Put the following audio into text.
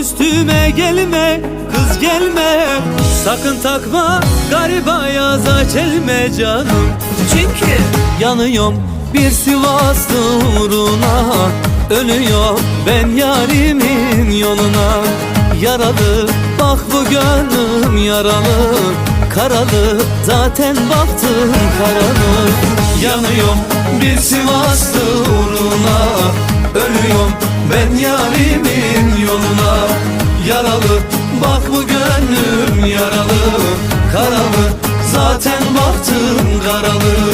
Üstüme gelme kız gelme. Sakın takma gariba yaza çelme canım. Çünkü Yanıyorum bir Sivaslı uğruna. Ölüyor ben yarimin yoluna. Yaralı bak bu gönlüm yaralı. Karalı zaten baktım karalı. Yanıyorum bir Sivaslı uğruna. Ölüyorum ben yarimin bak bu gönlüm yaralı Karalı. Zaten baktım karalı.